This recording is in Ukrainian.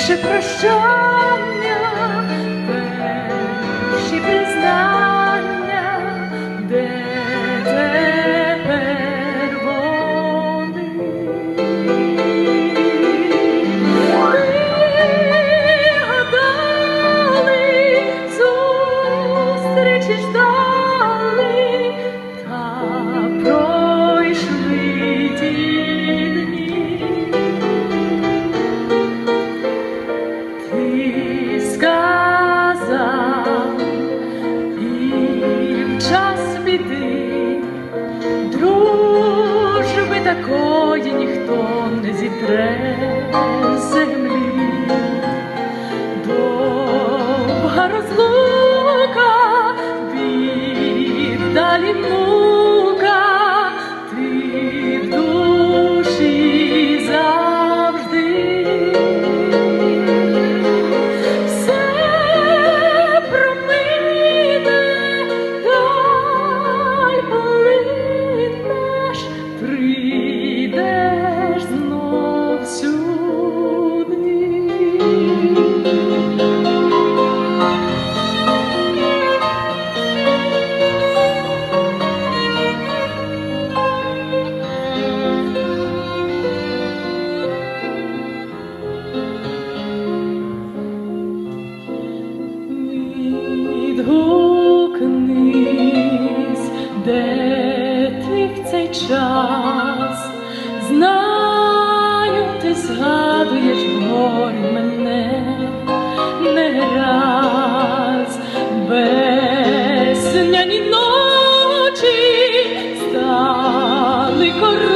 se questiona Ти сказав, і час біди дружби такої ніхто не зітре землі. Довга розлука, віддалі Відгукнись, де ти в цей час, знаю, ти згадуєш горі мене не раз без ночі стали кори.